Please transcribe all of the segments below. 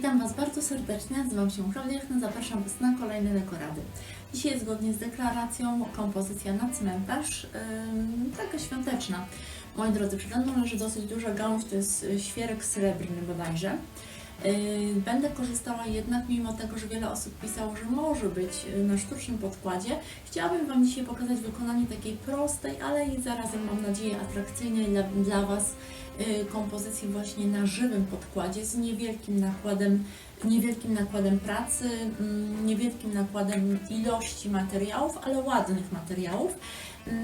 Witam Was bardzo serdecznie, nazywam się Klaudia, zapraszam Was na kolejne dekorady. Dzisiaj zgodnie z deklaracją kompozycja na cmentarz, ym, taka świąteczna. Moi drodzy, przede mną leży dosyć duża gałąź, to jest świerek srebrny bodajże. Yy, Będę korzystała jednak, mimo tego, że wiele osób pisało, że może być y, na sztucznym podkładzie, chciałabym Wam dzisiaj pokazać wykonanie takiej prostej, ale i zarazem mam nadzieję atrakcyjnej dla, dla Was y, kompozycji właśnie na żywym podkładzie z niewielkim nakładem, niewielkim nakładem pracy, mm, niewielkim nakładem ilości materiałów, ale ładnych materiałów.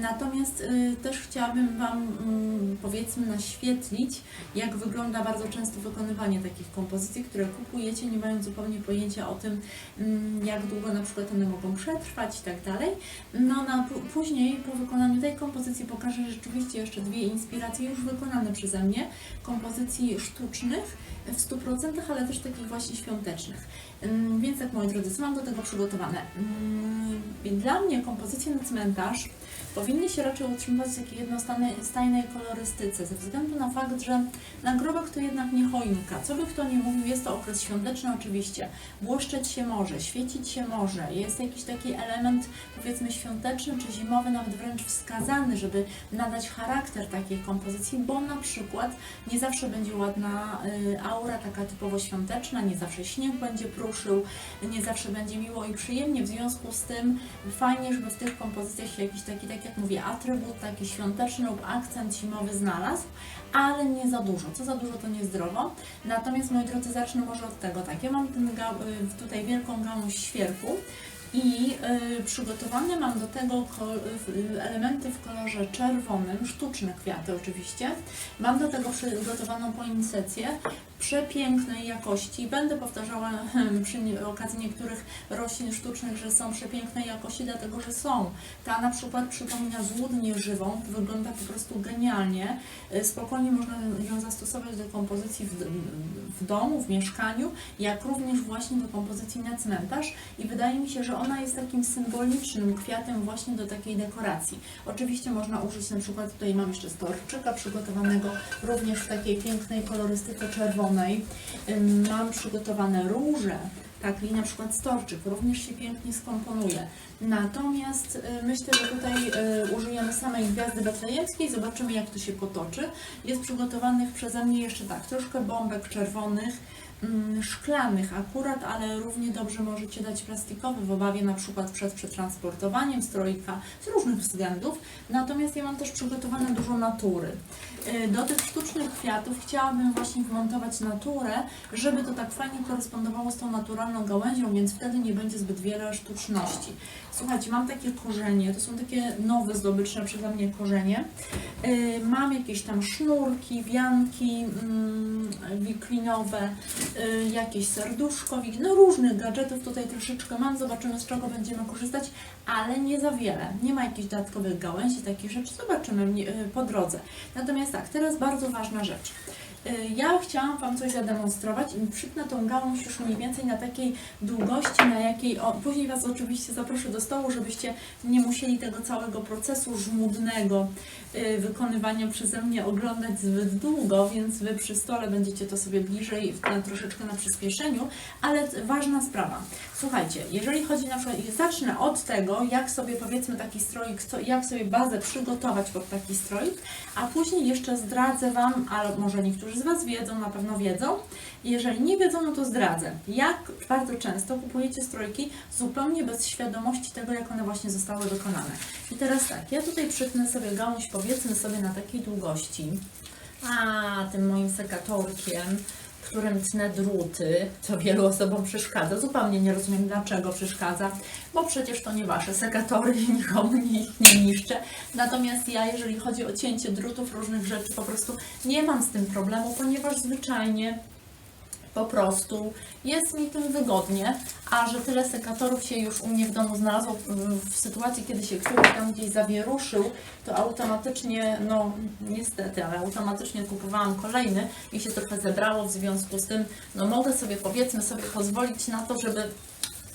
Natomiast y, też chciałabym Wam mm, powiedzmy naświetlić, jak wygląda bardzo często wykonywanie takich kompozycji, które kupujecie, nie mając zupełnie pojęcia o tym, mm, jak długo na przykład one mogą przetrwać i tak dalej. No na, później po wykonaniu tej kompozycji pokażę rzeczywiście jeszcze dwie inspiracje już wykonane przeze mnie, kompozycji sztucznych w 100%, ale też takich właśnie świątecznych. Ym, Więc tak moi drodzy, co mam do tego przygotowane? Ym, Dla mnie kompozycje na cmentarz powinny się raczej utrzymywać w takiej jednostajnej kolorystyce, ze względu na fakt, że nagrobek to jednak nie choinka. Co by kto nie mówił, jest to okres świąteczny oczywiście. Błyszczeć się może, świecić się może, jest jakiś taki element powiedzmy świąteczny czy zimowy, nawet wręcz wskazany, żeby nadać charakter takiej kompozycji, bo na przykład nie zawsze będzie ładna y, aura taka typowo świąteczna, nie zawsze śnieg będzie pruszył, nie zawsze będzie miło i przyjemnie, w związku z tym fajnie, żeby w tych kompozycjach się jakiś taki, tak jak mówię, atrybut taki świąteczny lub akcent zimowy znalazł, ale nie za dużo. Co za dużo to niezdrowo. Natomiast moi drodzy, zacznę może od tego. Tak, ja mam ten y, tutaj wielką gałąź świerku i y, przygotowane mam do tego ko- y, elementy w kolorze czerwonym, sztuczne kwiaty oczywiście. Mam do tego przygotowaną poinsetcję przepięknej jakości. Będę powtarzała hmm, przy okazji niektórych roślin sztucznych, że są przepięknej jakości, dlatego że są. Ta na przykład przypomina złudnię żywą, wygląda po prostu genialnie. Y, Spokojnie można ją zastosować do kompozycji w, w domu, w mieszkaniu, jak również właśnie do kompozycji na cmentarz i wydaje mi się, że ona jest takim symbolicznym kwiatem właśnie do takiej dekoracji. Oczywiście można użyć na przykład, tutaj mam jeszcze storczyka przygotowanego również w takiej pięknej kolorystyce czerwonej. Ym, Mam przygotowane róże, tak, i na przykład storczyk również się pięknie skomponuje. Natomiast y, myślę, że tutaj y, użyjemy samej gwiazdy betlejemskiej, zobaczymy jak to się potoczy. Jest przygotowanych przeze mnie jeszcze tak, troszkę bombek czerwonych, mm, szklanych akurat, ale równie dobrze możecie dać plastikowy w obawie na przykład przed przetransportowaniem strojka z różnych względów. Natomiast ja mam też przygotowane dużo natury. Y, Do tych sztucznych kwiatów chciałabym właśnie wmontować naturę, żeby to tak fajnie korespondowało z tą naturalną gałęzią, więc wtedy nie będzie zbyt wiele sztuczności. Słuchajcie, mam takie korzenie, to są takie nowe zdobyczne przeze mnie korzenie. Y, Mam jakieś tam sznurki, wianki mm, wiklinowe, y, jakieś serduszko, no różnych gadżetów tutaj troszeczkę mam, zobaczymy z czego będziemy korzystać, ale nie za wiele. Nie ma jakichś dodatkowych gałęzi, takich rzeczy, zobaczymy po drodze. Natomiast tak, teraz bardzo ważna rzecz. Y, Ja chciałam Wam coś zademonstrować i przytnę tą gałąź już mniej więcej na takiej długości, na jakiej. O, później Was oczywiście zaproszę do stołu, żebyście nie musieli tego całego procesu żmudnego y, wykonywania przeze mnie oglądać zbyt długo, więc Wy przy stole będziecie to sobie bliżej, na, troszeczkę na przyspieszeniu, ale ważna sprawa. Słuchajcie, jeżeli chodzi na przykład, zacznę od tego, jak sobie powiedzmy taki stroik, co- jak sobie bazę przygotować pod taki stroik, a później jeszcze zdradzę Wam, ale może niektórzy z Was wiedzą, na pewno wiedzą, jeżeli nie wiedzą, no to zdradzę. Jak bardzo często kupujecie strojki zupełnie bez świadomości tego, jak one właśnie zostały wykonane. I teraz tak, ja tutaj przytnę sobie gałąź, powiedzmy sobie na takiej długości, a tym moim sekatorkiem, którym tnę druty, co wielu osobom przeszkadza. Zupełnie nie rozumiem, dlaczego przeszkadza, bo przecież to nie Wasze sekatory i nikomu nie, nie niszczę. Natomiast ja, jeżeli chodzi o cięcie drutów, różnych rzeczy, po prostu nie mam z tym problemu, ponieważ zwyczajnie po prostu jest mi tym wygodnie, a że tyle sekatorów się już u mnie w domu znalazło w- sytuacji, kiedy się któryś tam gdzieś zawieruszył, to automatycznie, no niestety, ale automatycznie kupowałam kolejny i się trochę zebrało, w związku z tym, no mogę sobie powiedzmy sobie pozwolić na to, żeby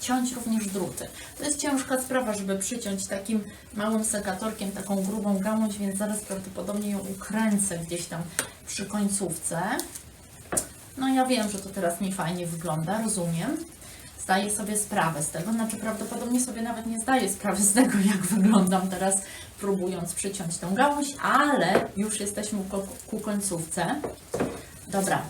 ciąć również druty. To jest ciężka sprawa, żeby przyciąć takim małym sekatorkiem taką grubą gałąź, więc zaraz prawdopodobnie ją ukręcę gdzieś tam przy końcówce. No ja wiem, że to teraz nie fajnie wygląda, rozumiem. Zdaję sobie sprawę z tego, znaczy prawdopodobnie sobie nawet nie zdaję sprawy z tego, jak wyglądam teraz, próbując przyciąć tą gałąź, ale już jesteśmy ku, ku końcówce. Dobra,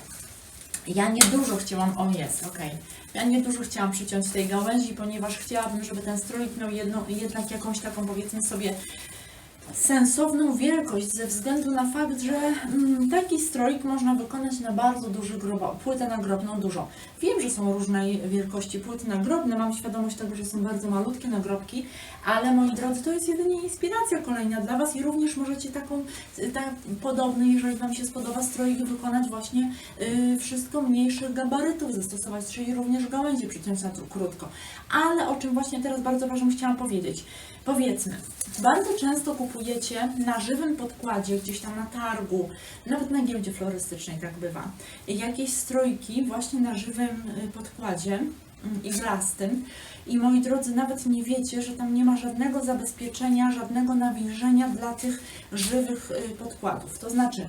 ja niedużo chciałam, o jest, okej. Ja niedużo chciałam przyciąć tej gałęzi, ponieważ chciałabym, żeby ten stroik miał jedną, jednak jakąś taką, powiedzmy sobie, sensowną wielkość ze względu na fakt, że mm, taki stroik można wykonać na bardzo duży grobo, płytę nagrobną dużo. Wiem, że są różnej wielkości płyty nagrobne, mam świadomość tego, że są bardzo malutkie nagrobki, ale moi drodzy, to jest jedynie inspiracja kolejna dla Was i również możecie taką, tak, podobny, jeżeli Wam się spodoba stroik, wykonać właśnie y, wszystko mniejszych gabarytów zastosować, czyli również gałęzie przyciąć na krótko. Ale o czym właśnie teraz bardzo ważnym chciałam powiedzieć. Powiedzmy, bardzo często kupujecie na żywym podkładzie, gdzieś tam na targu, nawet na giełdzie florystycznej tak bywa, jakieś strojki właśnie na żywym y, podkładzie mm, iglastym i moi drodzy, nawet nie wiecie, że tam nie ma żadnego zabezpieczenia, żadnego nawilżenia dla tych żywych y, podkładów. To znaczy,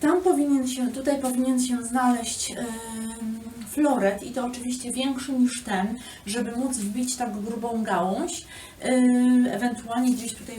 tam powinien się, tutaj powinien się znaleźć floret i to oczywiście większy niż ten, żeby móc wbić tak grubą gałąź. Ym, ewentualnie gdzieś tutaj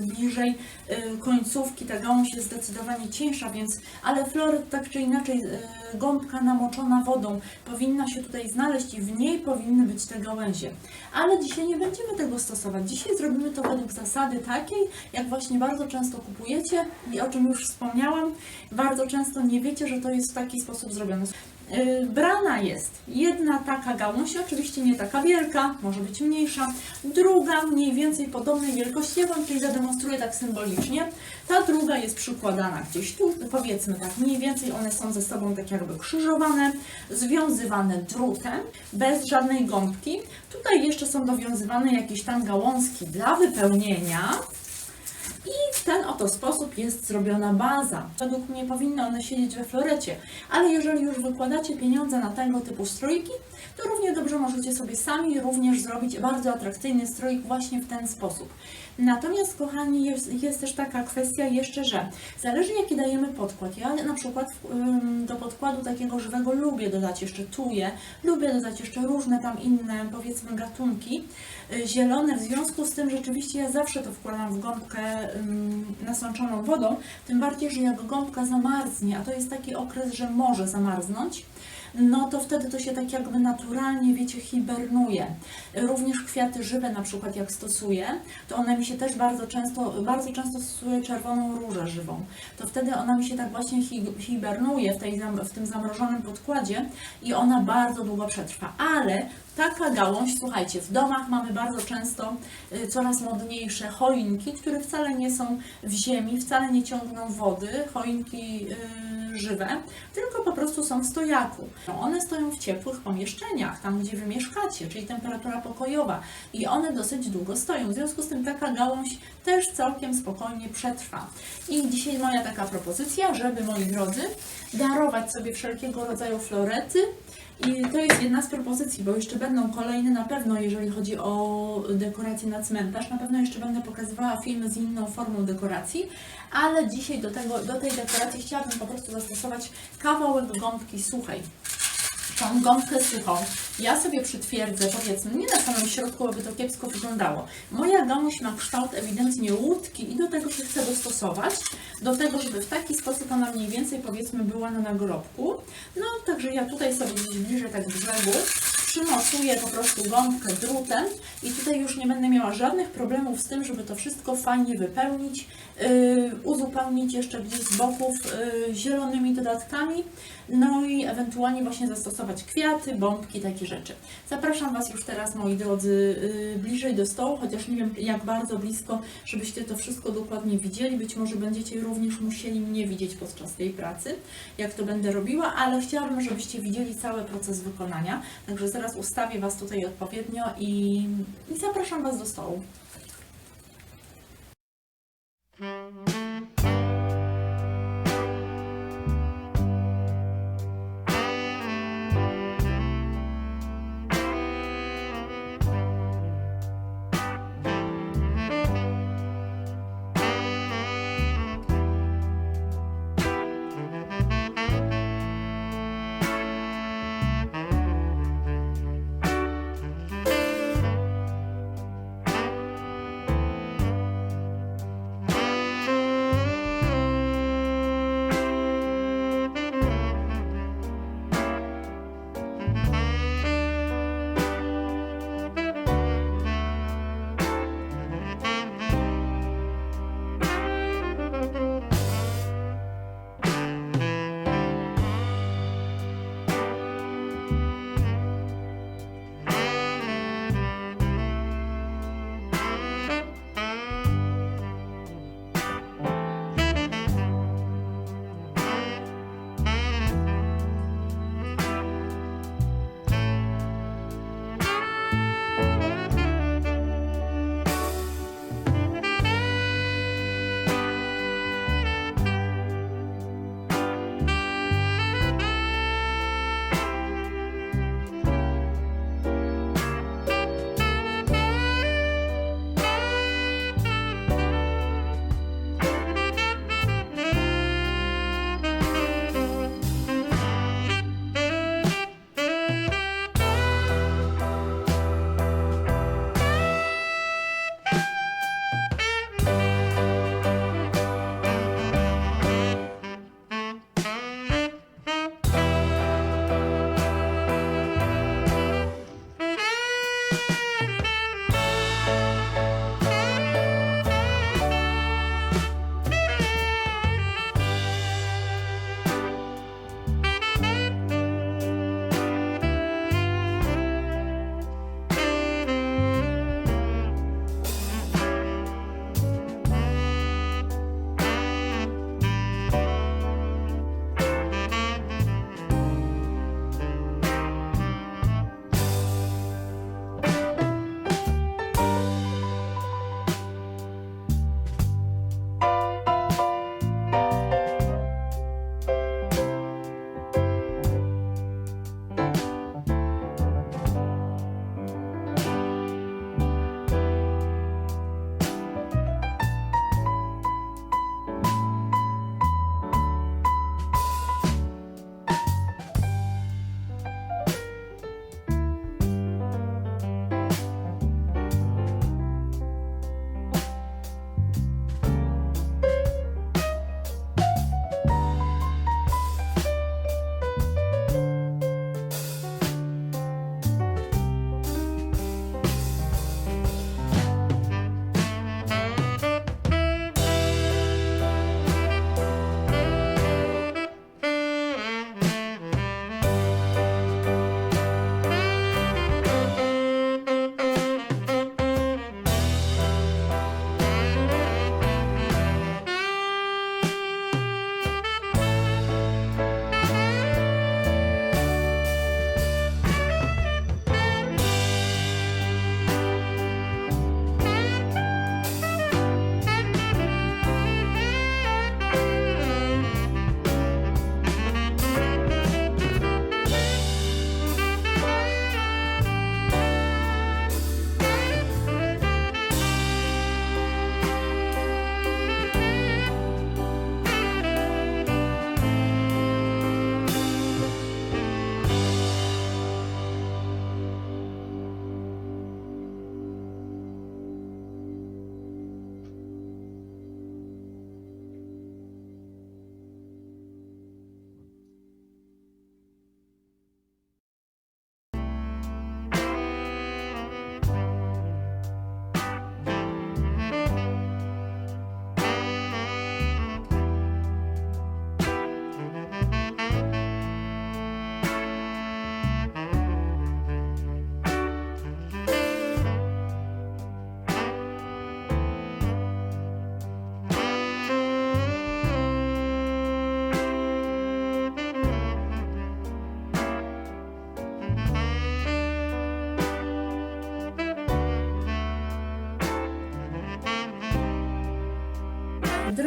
bliżej y, końcówki ta gałąź jest zdecydowanie cieńsza, więc, ale floret tak czy inaczej, y, gąbka namoczona wodą powinna się tutaj znaleźć i w niej powinny być te gałęzie. Ale dzisiaj nie będziemy tego stosować. Dzisiaj zrobimy to według zasady takiej, jak właśnie bardzo często kupujecie i o czym już wspomniałam, bardzo często nie wiecie, że to jest w taki sposób zrobione. Yy, Brana jest jedna taka gałąź, oczywiście nie taka wielka, może być mniejsza, druga mniej więcej podobnej wielkości, ja Wam tutaj zademonstruję tak symbolicznie. Ta druga jest przykładana gdzieś tu, powiedzmy tak, mniej więcej one są ze sobą tak jakby krzyżowane, związywane drutem, bez żadnej gąbki. Tutaj jeszcze są dowiązywane jakieś tam gałązki dla wypełnienia. I w ten oto sposób jest zrobiona baza. Według mnie powinny one siedzieć we florecie, ale jeżeli już wykładacie pieniądze na tego typu strojki, to równie dobrze możecie sobie sami również zrobić bardzo atrakcyjny stroik właśnie w ten sposób. Natomiast, kochani, jest, jest też taka kwestia jeszcze, że zależy jaki dajemy podkład. Ja na przykład do podkładu takiego żywego lubię dodać jeszcze tuje, lubię dodać jeszcze różne tam inne, powiedzmy, gatunki y, zielone. W związku z tym rzeczywiście ja zawsze to wkładam w gąbkę nasączoną wodą, tym bardziej, że jak gąbka zamarznie, a to jest taki okres, że może zamarznąć, no to wtedy to się tak jakby naturalnie, wiecie, hibernuje. Również kwiaty żywe na przykład jak stosuję, to one mi się też bardzo często, bardzo często stosuję czerwoną różę żywą. To wtedy ona mi się tak właśnie hi- hibernuje w, tej, w tym zamrożonym podkładzie i ona bardzo długo przetrwa. Ale taka gałąź, słuchajcie, w domach mamy bardzo często y, coraz modniejsze choinki, które wcale nie są w ziemi, wcale nie ciągną wody, choinki y, żywe, tylko po prostu są w stojaku. One stoją w ciepłych pomieszczeniach, tam gdzie wy mieszkacie, czyli temperatura pokojowa i one dosyć długo stoją. W związku z tym taka gałąź też całkiem spokojnie przetrwa. I dzisiaj moja taka propozycja, żeby moi drodzy darować sobie wszelkiego rodzaju florety, i to jest jedna z propozycji, bo jeszcze będą kolejne na pewno, jeżeli chodzi o dekorację na cmentarz. Na pewno jeszcze będę pokazywała filmy z inną formą dekoracji, ale dzisiaj do, tego, do tej dekoracji chciałabym po prostu zastosować kawałek gąbki suchej. Tą gąbkę suchą ja sobie przytwierdzę, powiedzmy, nie na samym środku, aby to kiepsko wyglądało. Moja gałąź ma kształt ewidentnie łódki i do tego się chcę dostosować, do tego, żeby w taki sposób ona mniej więcej, powiedzmy, była na nagrobku. No, także ja tutaj sobie gdzieś bliżej tak brzegu przymocuję po prostu gąbkę drutem i tutaj już nie będę miała żadnych problemów z tym, żeby to wszystko fajnie wypełnić, yy, uzupełnić jeszcze gdzieś z boków yy, zielonymi dodatkami, no i ewentualnie właśnie zastosować kwiaty, bombki, takie rzeczy. Zapraszam Was już teraz, moi drodzy, yy, bliżej do stołu, chociaż nie wiem jak bardzo blisko, żebyście to wszystko dokładnie widzieli. Być może będziecie również musieli mnie widzieć podczas tej pracy, jak to będę robiła, ale chciałabym, żebyście widzieli cały proces wykonania. Także zaraz ustawię Was tutaj odpowiednio i, i zapraszam Was do stołu.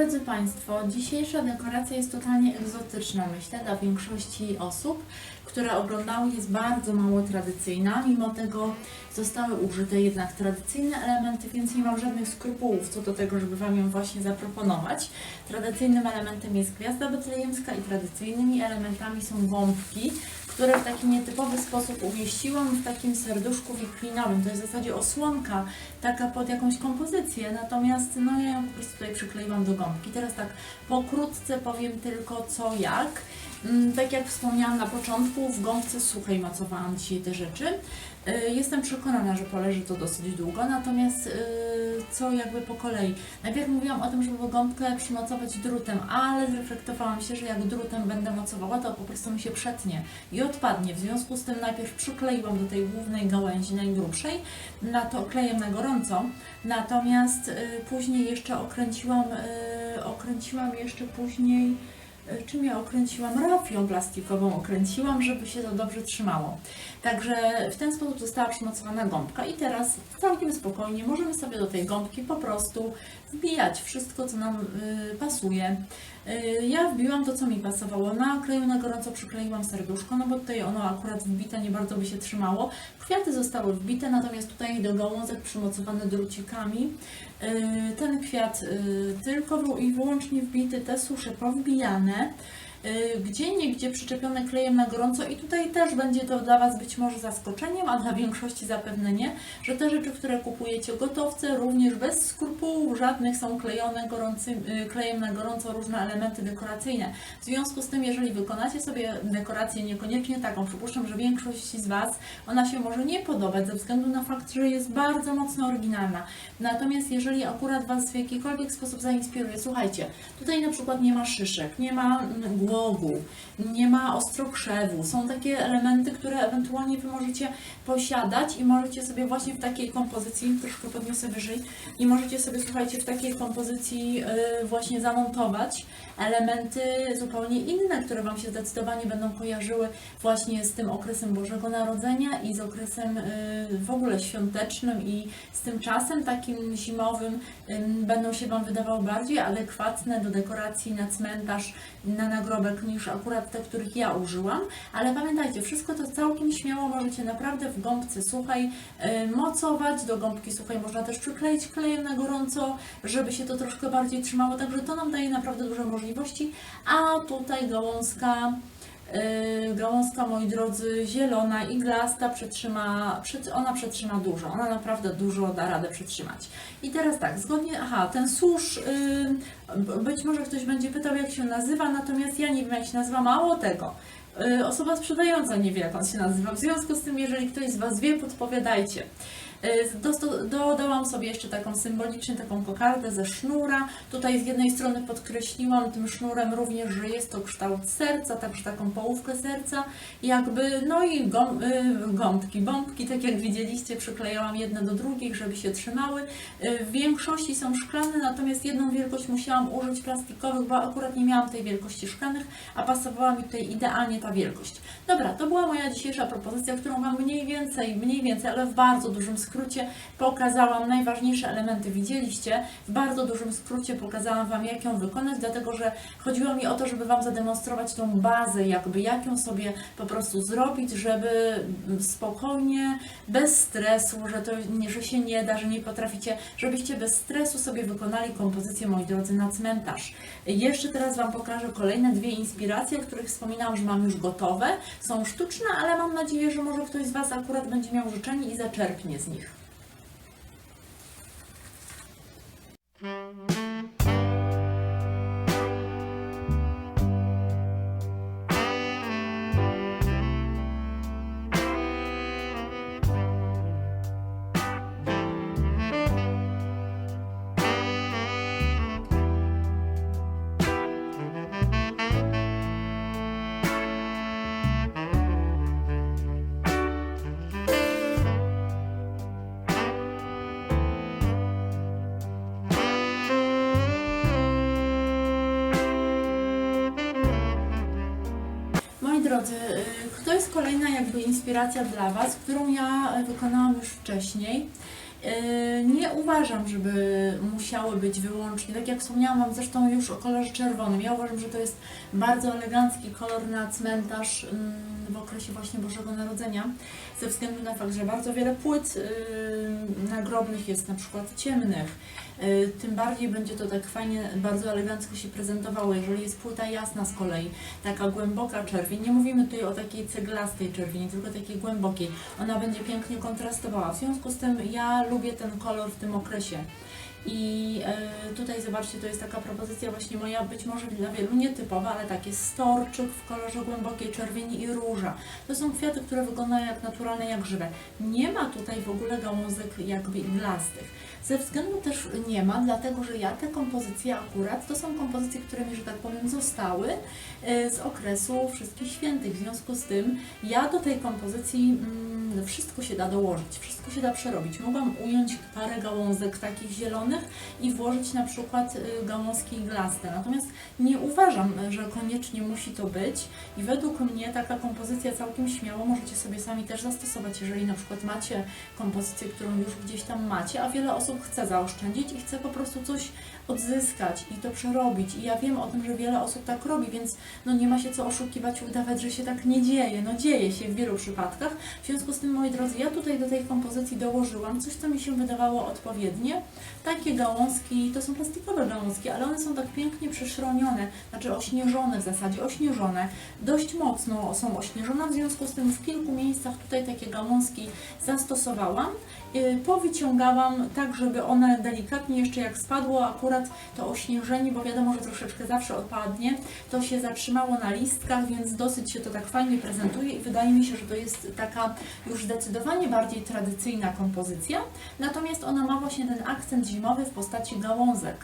Drodzy Państwo, dzisiejsza dekoracja jest totalnie egzotyczna, myślę, dla większości osób, które oglądały, jest bardzo mało tradycyjna. Mimo tego zostały użyte jednak tradycyjne elementy, więc nie mam żadnych skrupułów co do tego, żeby Wam ją właśnie zaproponować. Tradycyjnym elementem jest gwiazda betlejemska i tradycyjnymi elementami są gąbki, które w taki nietypowy sposób umieściłam w takim serduszku wiklinowym. To jest w zasadzie osłonka taka pod jakąś kompozycję, natomiast no ja ją po prostu tutaj przykleiłam do gąbki. Teraz tak pokrótce powiem tylko co jak. Mm, Tak jak wspomniałam na początku, w gąbce suchej macowałam dzisiaj te rzeczy. Y, Jestem przekonana, że poleży to dosyć długo, natomiast y, co jakby po kolei. Najpierw mówiłam o tym, żeby gąbkę przymocować drutem, ale zreflektowałam się, że jak drutem będę mocowała, to po prostu mi się przetnie i odpadnie. W związku z tym najpierw przykleiłam do tej głównej gałęzi, najgrubszej, na to klejem na gorąco, natomiast y, później jeszcze okręciłam, okręciłam jeszcze później czym ja okręciłam? Rafią plastikową okręciłam, żeby się to dobrze trzymało. Także w ten sposób została przymocowana gąbka i teraz całkiem spokojnie możemy sobie do tej gąbki po prostu wbijać wszystko, co nam y, pasuje. Y, ja wbiłam to, co mi pasowało. Na kleju na gorąco przykleiłam serduszko, no bo tutaj ono akurat wbite nie bardzo by się trzymało. Kwiaty zostały wbite, natomiast tutaj do gałązek przymocowane drucikami. Y, Ten kwiat y, tylko i wyłącznie wbity, te susze powbijane. Y, Gdzie niegdzie przyczepione klejem na gorąco i tutaj też będzie to dla Was być może zaskoczeniem, a dla większości zapewne nie, że te rzeczy, które kupujecie gotowce również bez skrupułów żadnych są klejone gorącym, y, klejem na gorąco różne elementy dekoracyjne. W związku z tym, jeżeli wykonacie sobie dekorację niekoniecznie taką, przypuszczam, że większości z Was ona się może nie podobać ze względu na fakt, że jest bardzo mocno oryginalna. Natomiast jeżeli akurat Was w jakikolwiek sposób zainspiruje, słuchajcie, tutaj na przykład nie ma szyszek, nie ma mm, głogu, nie ma ostrokrzewu. Są takie elementy, które ewentualnie Wy możecie posiadać i możecie sobie właśnie w takiej kompozycji, troszkę podniosę wyżej, i możecie sobie, słuchajcie, w takiej kompozycji y, właśnie zamontować elementy zupełnie inne, które Wam się zdecydowanie będą kojarzyły właśnie z tym okresem Bożego Narodzenia i z okresem y, w ogóle świątecznym i z tym czasem takim zimowym ym, będą się Wam wydawały bardziej adekwatne do dekoracji na cmentarz, na nagrobek niż akurat te, których ja użyłam. Ale pamiętajcie, wszystko to całkiem śmiało możecie naprawdę w gąbce suchej mocować. Do gąbki suchej można też przykleić klejem na gorąco, żeby się to troszkę bardziej trzymało. Także to nam daje naprawdę duże możliwości. A tutaj gałązka gałązka, moi drodzy, zielona, iglasta, przetrzyma, przed, ona przetrzyma dużo, ona naprawdę dużo da radę przetrzymać. I teraz tak, zgodnie, aha, ten susz, yy, być może ktoś będzie pytał, jak się nazywa, natomiast ja nie wiem, jak się nazywa, mało tego. Yy, osoba sprzedająca nie wie, jak on się nazywa, w związku z tym, jeżeli ktoś z Was wie, podpowiadajcie. Dosto- Dodałam sobie jeszcze taką symbolicznie taką kokardę ze sznura. Tutaj z jednej strony podkreśliłam tym sznurem również, że jest to kształt serca, także taką połówkę serca, jakby, no i y, gąbki, bombki, tak jak widzieliście, przyklejałam jedne do drugich, żeby się trzymały. Y, W większości są szklane, natomiast jedną wielkość musiałam użyć plastikowych, bo akurat nie miałam tej wielkości szklanych, a pasowała mi tutaj idealnie ta wielkość. Dobra, to była moja dzisiejsza propozycja, którą Wam mniej więcej, mniej więcej, ale w bardzo dużym skrócie pokazałam najważniejsze elementy. Widzieliście? W bardzo dużym skrócie pokazałam Wam, jak ją wykonać, dlatego że chodziło mi o to, żeby Wam zademonstrować tą bazę, jakby jak ją sobie po prostu zrobić, żeby spokojnie, bez stresu, że, to, że się nie da, że nie potraficie, żebyście bez stresu sobie wykonali kompozycję, moi drodzy, na cmentarz. Jeszcze teraz Wam pokażę kolejne dwie inspiracje, o których wspominałam, że mam już gotowe. Są sztuczne, ale mam nadzieję, że może ktoś z Was akurat będzie miał życzenie i zaczerpnie z nich. Moi jest kolejna jakby inspiracja dla Was, którą ja y, wykonałam już wcześniej. Yy, Nie uważam, żeby musiały być wyłącznie, tak jak wspomniałam Wam zresztą już o kolorze czerwonym. Ja uważam, że to jest bardzo elegancki kolor na cmentarz mm, w okresie właśnie Bożego Narodzenia, ze względu na fakt, że bardzo wiele płyt yy, nagrobnych jest na przykład ciemnych. Yy, Tym bardziej będzie to tak fajnie, bardzo elegancko się prezentowało, jeżeli jest płyta jasna z kolei, taka głęboka czerwień. Nie mówimy tutaj o takiej ceglastej czerwieni, tylko takiej głębokiej. Ona będzie pięknie kontrastowała. W związku z tym ja lubię ten kolor w tym okresie. I e, tutaj zobaczcie, to jest taka propozycja właśnie moja, być może dla wielu nietypowa, ale tak, jest storczyk w kolorze głębokiej czerwieni i róża. To są kwiaty, które wyglądają jak naturalne, jak żywe. Nie ma tutaj w ogóle gałązek jakby iglastych. Ze względu też nie ma, dlatego że ja te kompozycje akurat, to są kompozycje, które mi, że tak powiem, zostały e, z okresu Wszystkich Świętych. W związku z tym ja do tej kompozycji mm, wszystko się da dołożyć, wszystko się da przerobić. Mogłam ująć parę gałązek takich zielonych i włożyć na przykład y, gałązki iglaste. Natomiast nie uważam, że koniecznie musi to być i według mnie taka kompozycja całkiem śmiało możecie sobie sami też zastosować, jeżeli na przykład macie kompozycję, którą już gdzieś tam macie, a wiele osób chce zaoszczędzić i chce po prostu coś odzyskać i to przerobić. I ja wiem o tym, że wiele osób tak robi, więc no nie ma się co oszukiwać, udawać, że się tak nie dzieje. No dzieje się w wielu przypadkach. W związku z tym, moi drodzy, ja tutaj do tej kompozycji dołożyłam coś, co mi się wydawało odpowiednie. Takie gałązki, to są plastikowe gałązki, ale one są tak pięknie przyszronione, znaczy ośnieżone w zasadzie, ośnieżone. Dość mocno są ośnieżone, w związku z tym w kilku miejscach tutaj takie gałązki zastosowałam. Yy, Powyciągałam tak, żeby one delikatnie jeszcze jak spadło akurat to ośnieżenie, bo wiadomo, że troszeczkę zawsze odpadnie, to się zatrzymało na listkach, więc dosyć się to tak fajnie prezentuje i wydaje mi się, że to jest taka już zdecydowanie bardziej tradycyjna kompozycja. Natomiast ona ma właśnie ten akcent zimowy w postaci gałązek.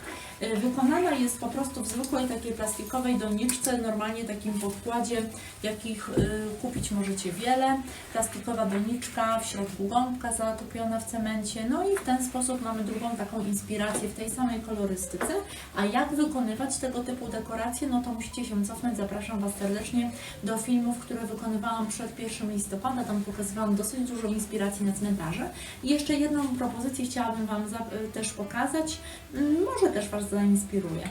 Yy, Wykonana jest po prostu w zwykłej takiej plastikowej doniczce, normalnie takim podkładzie, jakich yy, kupić możecie wiele. Plastikowa doniczka, w środku gąbka zatopiona w cemencie. No i w ten sposób mamy drugą taką inspirację w tej samej kolorystyce. A jak wykonywać tego typu dekoracje, no to musicie się cofnąć. Zapraszam Was serdecznie do filmów, które wykonywałam przed 1 listopada. Tam pokazywałam dosyć dużo inspiracji na cmentarze. I jeszcze jedną propozycję chciałabym Wam też pokazać. Mm, Może też Was zainspiruje.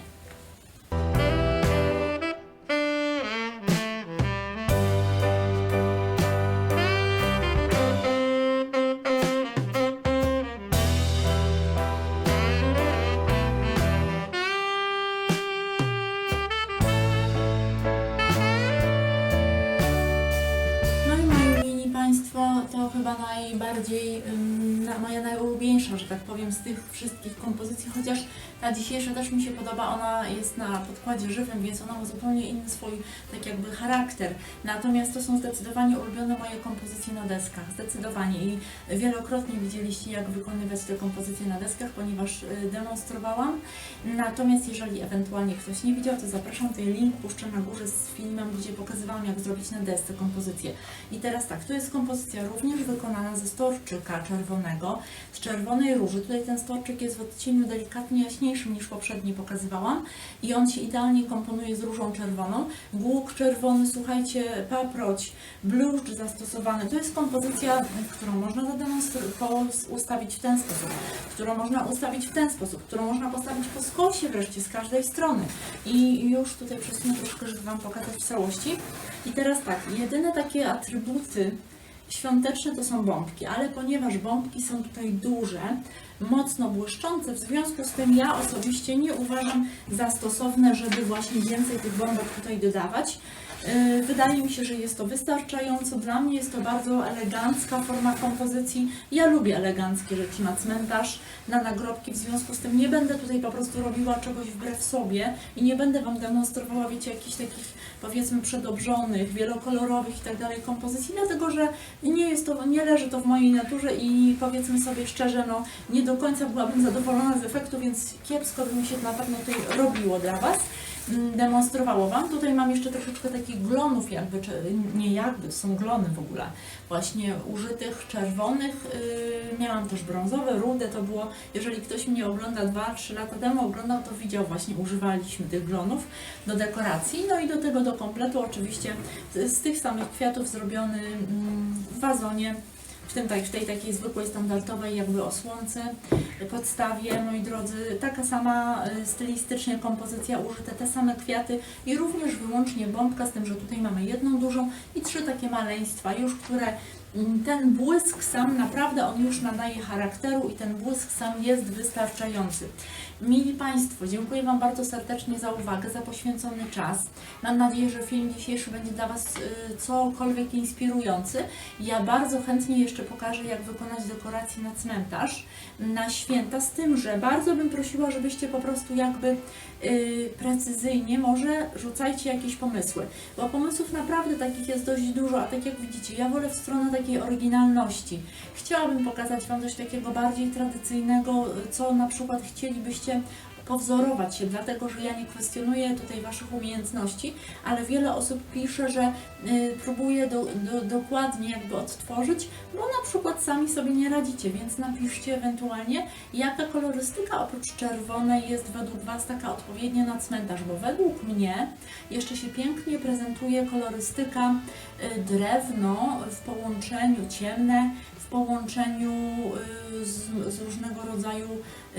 Chociaż ta dzisiejsza też mi się podoba, ona jest na podkładzie żywym, więc ona ma zupełnie inny swój, tak jakby charakter. Natomiast to są zdecydowanie ulubione moje kompozycje na deskach, zdecydowanie i wielokrotnie widzieliście, jak wykonywać te kompozycje na deskach, ponieważ y, demonstrowałam. Natomiast jeżeli ewentualnie ktoś nie widział, to zapraszam, tutaj link puszczę na górze z filmem, gdzie pokazywałam, jak zrobić na desce kompozycję. I teraz tak, to jest kompozycja również wykonana ze storczyka czerwonego, z czerwonej róży. Tutaj ten storczyk jest w odcieniu delikatnie jaśniejszym niż poprzedni pokazywałam i on się idealnie komponuje z różą czerwoną. Głuk czerwony, słuchajcie, paproć, bluszcz zastosowany. To jest kompozycja, którą można ustawić w ten sposób, którą można ustawić w ten sposób, którą można postawić po skosie wreszcie z każdej strony. I już tutaj przesunę troszkę, żeby Wam pokazać w całości. I teraz tak, jedyne takie atrybuty świąteczne to są bombki, ale ponieważ bombki są tutaj duże, mocno błyszczące, w związku z tym ja osobiście nie uważam za stosowne, żeby właśnie więcej tych bombek tutaj dodawać. Yy, Wydaje mi się, że jest to wystarczająco. Dla mnie jest to bardzo elegancka forma kompozycji. Ja lubię eleganckie rzeczy na cmentarz, na nagrobki, w związku z tym nie będę tutaj po prostu robiła czegoś wbrew sobie i nie będę Wam demonstrowała, wiecie, jakichś takich powiedzmy przedobrzonych, wielokolorowych i tak dalej kompozycji, dlatego że nie jest to, nie leży to w mojej naturze i powiedzmy sobie szczerze, no nie do końca byłabym zadowolona z efektu, więc kiepsko by mi się na pewno tutaj robiło dla Was demonstrowało Wam. Tutaj mam jeszcze troszeczkę takich glonów jakby, nie jakby, są glony w ogóle, właśnie użytych, czerwonych. Yy, miałam też brązowe, rude, to było, jeżeli ktoś mnie ogląda 2-3 lata temu, oglądał, to widział właśnie, używaliśmy tych glonów do dekoracji. No i do tego do kompletu oczywiście z, z tych samych kwiatów zrobiony mm, w wazonie w, tym, tak- w tej takiej zwykłej, standardowej jakby osłonce, podstawie, moi drodzy, taka sama y, stylistycznie kompozycja, użyte te same kwiaty i również wyłącznie bombka, z tym, że tutaj mamy jedną dużą i trzy takie maleństwa już, które mm, ten błysk sam, naprawdę on już nadaje charakteru i ten błysk sam jest wystarczający. Mili Państwo, dziękuję Wam bardzo serdecznie za uwagę, za poświęcony czas. Mam nadzieję, że film dzisiejszy będzie dla Was y, cokolwiek inspirujący. Ja bardzo chętnie jeszcze pokażę, jak wykonać dekorację na cmentarz na święta, z tym, że bardzo bym prosiła, żebyście po prostu jakby precyzyjnie może rzucajcie jakieś pomysły, bo pomysłów naprawdę takich jest dość dużo, a tak jak widzicie, ja wolę w stronę takiej oryginalności. Chciałabym pokazać Wam coś takiego bardziej tradycyjnego, co na przykład chcielibyście powzorować się, dlatego że ja nie kwestionuję tutaj Waszych umiejętności, ale wiele osób pisze, że y, próbuje do, do, dokładnie jakby odtworzyć, bo na przykład sami sobie nie radzicie, więc napiszcie ewentualnie, jaka kolorystyka oprócz czerwonej jest według Was taka odpowiednia na cmentarz, bo według mnie jeszcze się pięknie prezentuje kolorystyka y, drewno w połączeniu ciemne, w połączeniu y, z, z różnego rodzaju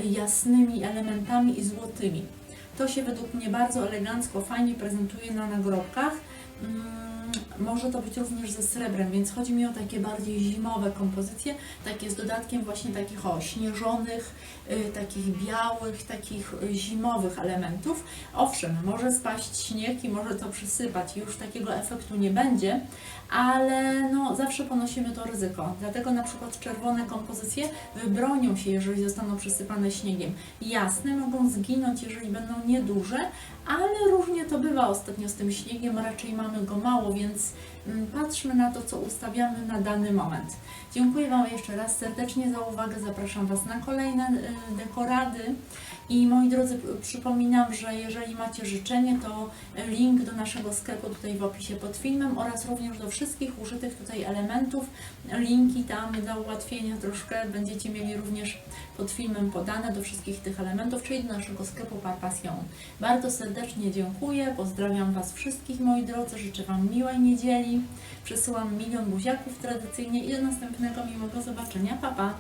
jasnymi elementami i złotymi. To się według mnie bardzo elegancko, fajnie prezentuje na nagrobkach. Mm, Może to być również ze srebrem, więc chodzi mi o takie bardziej zimowe kompozycje, takie z dodatkiem właśnie takich o śnieżonych, y, takich białych, takich y, zimowych elementów. Owszem, może spaść śnieg i może to przysypać, już takiego efektu nie będzie, ale no, zawsze ponosimy to ryzyko. Dlatego na przykład czerwone kompozycje wybronią się, jeżeli zostaną przysypane śniegiem. Jasne, mogą zginąć, jeżeli będą nieduże, ale różnie to bywa ostatnio z tym śniegiem, raczej mamy go mało, więc mm, patrzmy na to, co ustawiamy na dany moment. Dziękuję Wam jeszcze raz serdecznie za uwagę, zapraszam Was na kolejne y, dekorady i moi drodzy, przypominam, że jeżeli macie życzenie, to link do naszego sklepu tutaj w opisie pod filmem oraz również do wszystkich użytych tutaj elementów, linki tam do ułatwienia troszkę będziecie mieli również pod filmem podane do wszystkich tych elementów, czyli do naszego sklepu Parpasją. Bardzo serdecznie dziękuję, pozdrawiam Was wszystkich moi drodzy, życzę Wam miłej niedzieli, przesyłam milion buziaków tradycyjnie i do następnego miłego zobaczenia, pa pa!